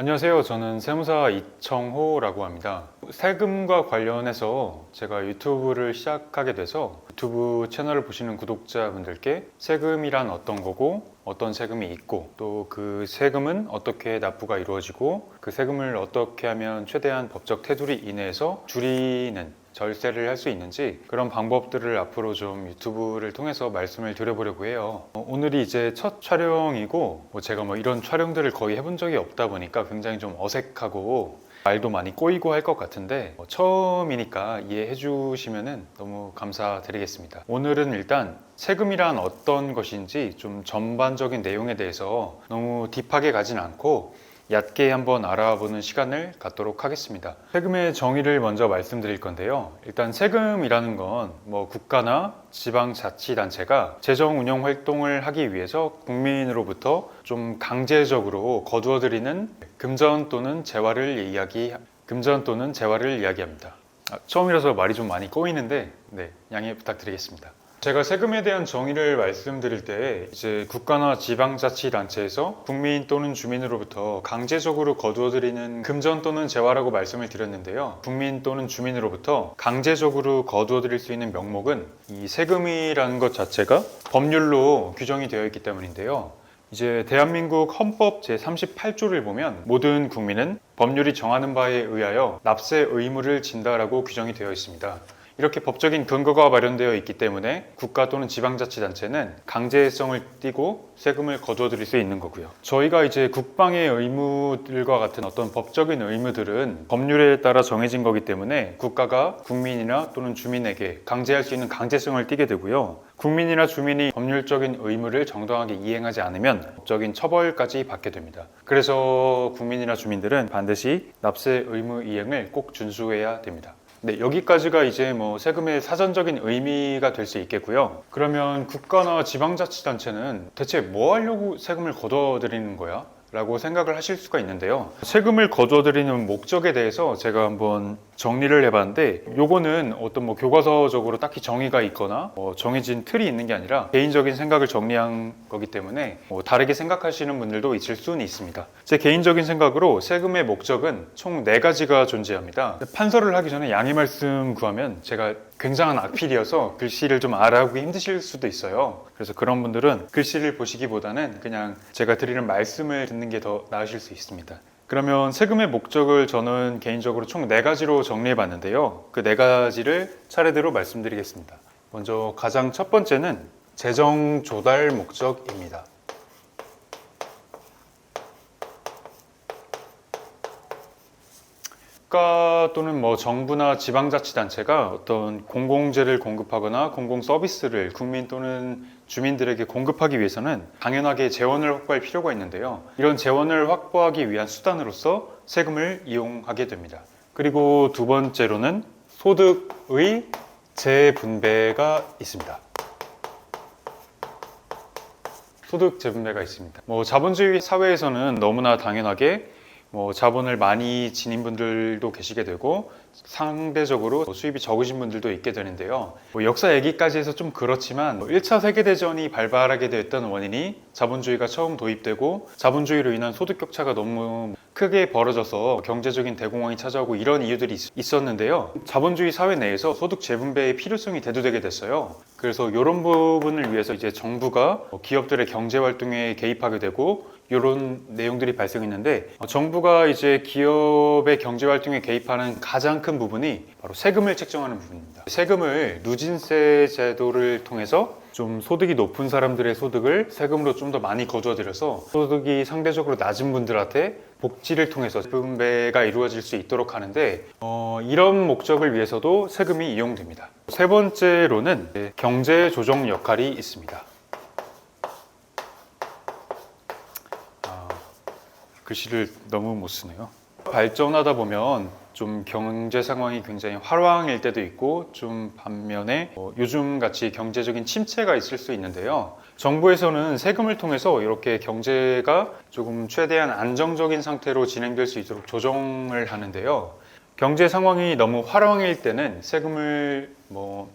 안녕하세요. 저는 세무사 이청호라고 합니다. 세금과 관련해서 제가 유튜브를 시작하게 돼서 유튜브 채널을 보시는 구독자분들께 세금이란 어떤 거고 어떤 세금이 있고 또 그 세금은 어떻게 납부가 이루어지고 그 세금을 어떻게 하면 최대한 법적 테두리 이내에서 줄이는 절세를 할 수 있는지 그런 방법들을 앞으로 좀 유튜브를 통해서 말씀을 드려보려고 해요. 어, 오늘이 이제 첫 촬영이고 뭐 제가 뭐 이런 촬영들을 거의 해본 적이 없다 보니까 굉장히 좀 어색하고 말도 많이 꼬이고 할 것 같은데 뭐 처음이니까 이해해 주시면 너무 감사드리겠습니다. 오늘은 일단 세금이란 어떤 것인지 좀 전반적인 내용에 대해서 너무 딥하게 가진 않고 얕게 한번 알아보는 시간을 갖도록 하겠습니다. 세금의 정의를 먼저 말씀드릴 건데요. 일단 세금이라는 건 뭐 국가나 지방자치단체가 재정 운영 활동을 하기 위해서 국민으로부터 좀 강제적으로 거두어들이는 금전 또는 재화를 이야기 금전 또는 재화를 이야기합니다. 아, 처음이라서 말이 좀 많이 꼬이는데 네, 양해 부탁드리겠습니다. 제가 세금에 대한 정의를 말씀드릴 때 이제 국가나 지방자치단체에서 국민 또는 주민으로부터 강제적으로 거두어들이는 금전 또는 재화라고 말씀을 드렸는데요. 국민 또는 주민으로부터 강제적으로 거두어들일 수 있는 명목은 이 세금이라는 것 자체가 법률로 규정이 되어 있기 때문인데요. 이제 대한민국 헌법 제38조를 보면 모든 국민은 법률이 정하는 바에 의하여 납세 의무를 진다라고 규정이 되어 있습니다. 이렇게 법적인 근거가 마련되어 있기 때문에 국가 또는 지방자치단체는 강제성을 띠고 세금을 거두어들일 수 있는 거고요. 저희가 이제 국방의 의무들과 같은 어떤 법적인 의무들은 법률에 따라 정해진 거기 때문에 국가가 국민이나 또는 주민에게 강제할 수 있는 강제성을 띠게 되고요. 국민이나 주민이 법률적인 의무를 정당하게 이행하지 않으면 법적인 처벌까지 받게 됩니다. 그래서 국민이나 주민들은 반드시 납세 의무 이행을 꼭 준수해야 됩니다. 네, 여기까지가 이제 뭐 세금의 사전적인 의미가 될 수 있겠고요. 그러면 국가나 지방자치단체는 대체 뭐 하려고 세금을 걷어들이는 거야? 라고 생각을 하실 수가 있는데요. 세금을 거둬들이는 목적에 대해서 제가 한번 정리를 해봤는데 요거는 어떤 뭐 교과서적으로 딱히 정의가 있거나 뭐 정해진 틀이 있는 게 아니라 개인적인 생각을 정리한 거기 때문에 뭐 다르게 생각하시는 분들도 있을 수는 있습니다. 제 개인적인 생각으로 세금의 목적은 총 네 가지가 존재합니다. 판서를 하기 전에 양해 말씀 구하면 제가 굉장한 악필이어서 글씨를 좀 알아보기 힘드실 수도 있어요. 그래서 그런 분들은 글씨를 보시기보다는 그냥 제가 드리는 말씀을 듣는 게 더 나으실 수 있습니다. 그러면 세금의 목적을 저는 개인적으로 총 네 가지로 정리해 봤는데요. 그 네 가지를 차례대로 말씀드리겠습니다. 먼저 가장 첫 번째는 재정 조달 목적입니다. 국가 또는 뭐 정부나 지방자치단체가 어떤 공공재를 공급하거나 공공 서비스를 국민 또는 주민들에게 공급하기 위해서는 당연하게 재원을 확보할 필요가 있는데요. 이런 재원을 확보하기 위한 수단으로서 세금을 이용하게 됩니다. 그리고 두 번째로는 소득의 재분배가 있습니다. 소득 재분배가 있습니다. 뭐 자본주의 사회에서는 너무나 당연하게 뭐 자본을 많이 지닌 분들도 계시게 되고 상대적으로 뭐 수입이 적으신 분들도 있게 되는데요. 뭐 역사 얘기까지 해서 좀 그렇지만 뭐 1차 세계대전이 발발하게 됐던 원인이 자본주의가 처음 도입되고 자본주의로 인한 소득 격차가 너무 크게 벌어져서 경제적인 대공황이 찾아오고 이런 이유들이 있- 있었는데요. 자본주의 사회 내에서 소득 재분배의 필요성이 대두되게 됐어요. 그래서 이런 부분을 위해서 이제 정부가 뭐 기업들의 경제 활동에 개입하게 되고 이런 내용들이 발생했는데 어, 정부가 이제 기업의 경제 활동에 개입하는 가장 큰 부분이 바로 세금을 책정하는 부분입니다. 세금을 누진세 제도를 통해서 좀 소득이 높은 사람들의 소득을 세금으로 좀 더 많이 거두어들여서 소득이 상대적으로 낮은 분들한테 복지를 통해서 분배가 이루어질 수 있도록 하는데 어, 이런 목적을 위해서도 세금이 이용됩니다. 세 번째로는 경제 조정 역할이 있습니다. 글씨를 너무 못 쓰네요. 발전하다 보면 좀 경제 상황이 굉장히 화랑일 때도 있고 좀 반면에 어, 요즘 같이 경제적인 침체가 있을 수 있는데요. 정부에서는 세금을 통해서 이렇게 경제가 조금 최대한 안정적인 상태로 진행될 수 있도록 조정을 하는데요. 경제 상황이 너무 화랑일 때는 세금을 뭐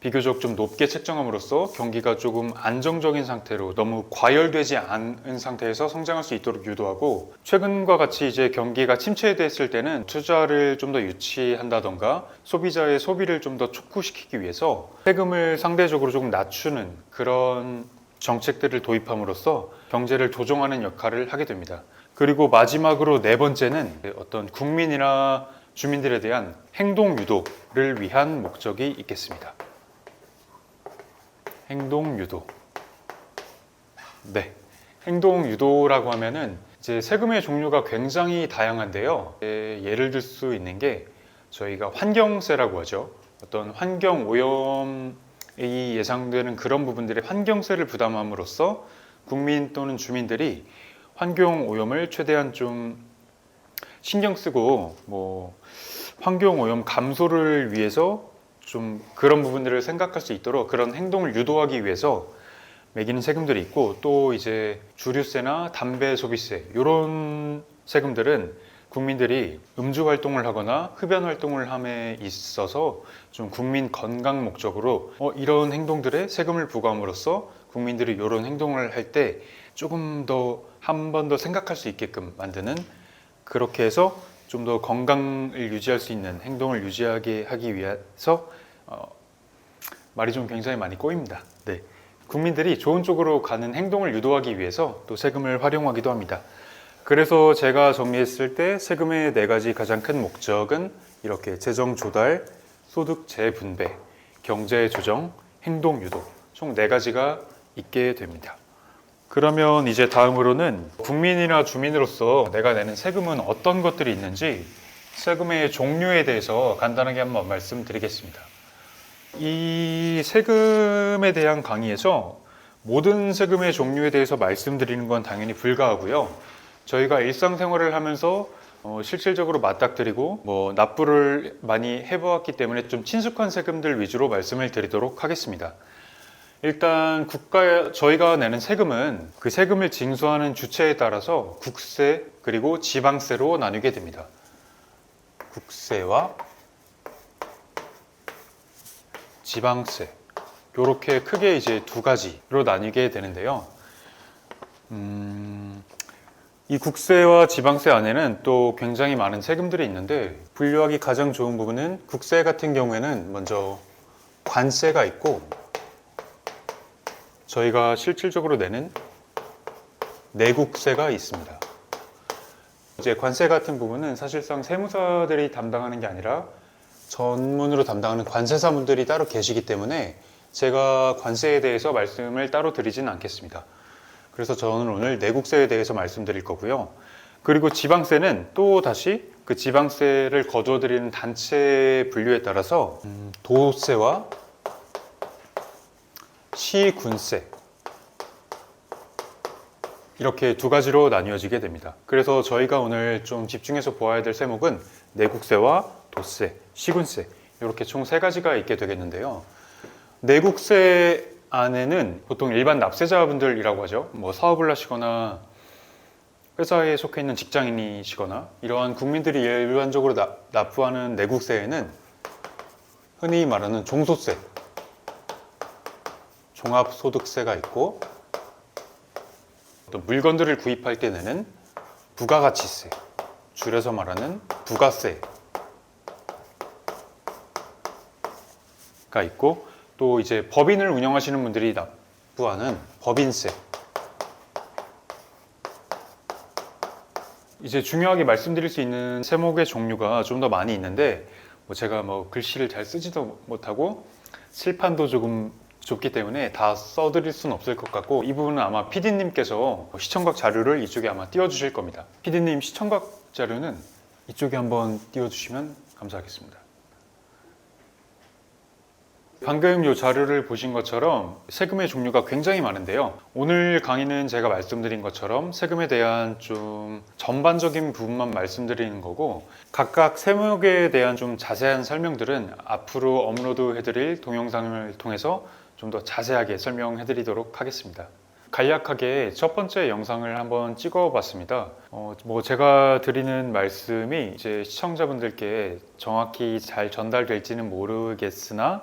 비교적 좀 높게 책정함으로써 경기가 조금 안정적인 상태로 너무 과열되지 않은 상태에서 성장할 수 있도록 유도하고 최근과 같이 이제 경기가 침체됐을 때는 투자를 좀 더 유치한다던가 소비자의 소비를 좀 더 촉구시키기 위해서 세금을 상대적으로 조금 낮추는 그런 정책들을 도입함으로써 경제를 조정하는 역할을 하게 됩니다. 그리고 마지막으로 네 번째는 어떤 국민이나 주민들에 대한 행동 유도를 위한 목적이 있겠습니다. 행동 유도. 네. 행동 유도라고 하면은 이제 세금의 종류가 굉장히 다양한데요. 예, 예를 들 수 있는 게 저희가 환경세라고 하죠. 어떤 환경 오염이 예상되는 그런 부분들의 환경세를 부담함으로써 국민 또는 주민들이 환경 오염을 최대한 좀 신경 쓰고 뭐 환경 오염 감소를 위해서 좀 그런 부분들을 생각할 수 있도록 그런 행동을 유도하기 위해서 매기는 세금들이 있고 또 이제 주류세나 담배 소비세 이런 세금들은 국민들이 음주 활동을 하거나 흡연 활동을 함에 있어서 좀 국민 건강 목적으로 어, 이런 행동들에 세금을 부과함으로써 국민들이 이런 행동을 할 때 조금 더 한 번 더 생각할 수 있게끔 만드는 그렇게 해서 좀 더 건강을 유지할 수 있는 행동을 유지하게 하기 위해서 어, 말이 좀 굉장히 많이 꼬입니다. 네. 국민들이 좋은 쪽으로 가는 행동을 유도하기 위해서 또 세금을 활용하기도 합니다. 그래서 제가 정리했을 때 세금의 네 가지 가장 큰 목적은 이렇게 재정 조달, 소득 재분배, 경제 조정, 행동 유도 총 네 가지가 있게 됩니다. 그러면 이제 다음으로는 국민이나 주민으로서 내가 내는 세금은 어떤 것들이 있는지 세금의 종류에 대해서 간단하게 한번 말씀드리겠습니다. 이 세금에 대한 강의에서 모든 세금의 종류에 대해서 말씀드리는 건 당연히 불가하고요. 저희가 일상생활을 하면서 어, 실질적으로 맞닥뜨리고 뭐 납부를 많이 해보았기 때문에 좀 친숙한 세금들 위주로 말씀을 드리도록 하겠습니다. 일단 국가 저희가 내는 세금은 그 세금을 징수하는 주체에 따라서 국세 그리고 지방세로 나뉘게 됩니다. 국세와 지방세 이렇게 크게 이제 두 가지로 나뉘게 되는데요. 음, 이 국세와 지방세 안에는 또 굉장히 많은 세금들이 있는데 분류하기 가장 좋은 부분은 국세 같은 경우에는 먼저 관세가 있고 저희가 실질적으로 내는 내국세가 있습니다. 이제 관세 같은 부분은 사실상 세무사들이 담당하는 게 아니라 전문으로 담당하는 관세사분들이 따로 계시기 때문에 제가 관세에 대해서 말씀을 따로 드리지는 않겠습니다. 그래서 저는 오늘 내국세에 대해서 말씀드릴 거고요. 그리고 지방세는 또 다시 그 지방세를 거둬들이는 단체 분류에 따라서 음, 도세와 시군세 이렇게 두 가지로 나뉘어지게 됩니다. 그래서 저희가 오늘 좀 집중해서 보아야 될 세목은 내국세와 도세, 시군세 이렇게 총 세 가지가 있게 되겠는데요. 내국세 안에는 보통 일반 납세자분들이라고 하죠. 뭐 사업을 하시거나 회사에 속해 있는 직장인이시거나 이러한 국민들이 일반적으로 나- 납부하는 내국세에는 흔히 말하는 종소세, 종합소득세가 있고 또 물건들을 구입할 때 내는 부가가치세, 줄여서 말하는 부가세가 있고 또 이제 법인을 운영하시는 분들이 납부하는 법인세. 이제 중요하게 말씀드릴 수 있는 세목의 종류가 좀 더 많이 있는데 뭐 제가 뭐 글씨를 잘 쓰지도 못하고 칠판도 조금 좁기 때문에 다 써드릴 수는 없을 것 같고 이 부분은 아마 PD님께서 시청각 자료를 이쪽에 아마 띄워주실 겁니다. PD님 시청각 자료는 이쪽에 한번 띄워주시면 감사하겠습니다. 방금 이 자료를 보신 것처럼 세금의 종류가 굉장히 많은데요. 오늘 강의는 제가 말씀드린 것처럼 세금에 대한 좀 전반적인 부분만 말씀드리는 거고 각각 세목에 대한 좀 자세한 설명들은 앞으로 업로드 해드릴 동영상을 통해서 좀 더 자세하게 설명해 드리도록 하겠습니다. 간략하게 첫 번째 영상을 한번 찍어 봤습니다. 어, 뭐 제가 드리는 말씀이 이제 시청자분들께 정확히 잘 전달될지는 모르겠으나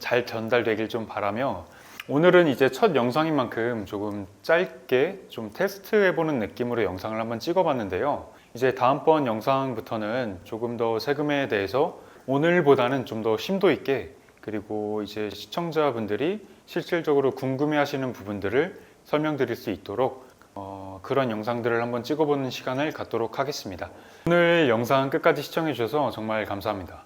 잘 전달되길 좀 바라며 오늘은 이제 첫 영상인 만큼 조금 짧게 좀 테스트해 보는 느낌으로 영상을 한번 찍어 봤는데요. 이제 다음번 영상부터는 조금 더 세금에 대해서 오늘보다는 좀 더 심도 있게 그리고 이제 시청자분들이 실질적으로 궁금해하시는 부분들을 설명드릴 수 있도록 어, 그런 영상들을 한번 찍어보는 시간을 갖도록 하겠습니다. 오늘 영상 끝까지 시청해주셔서 정말 감사합니다.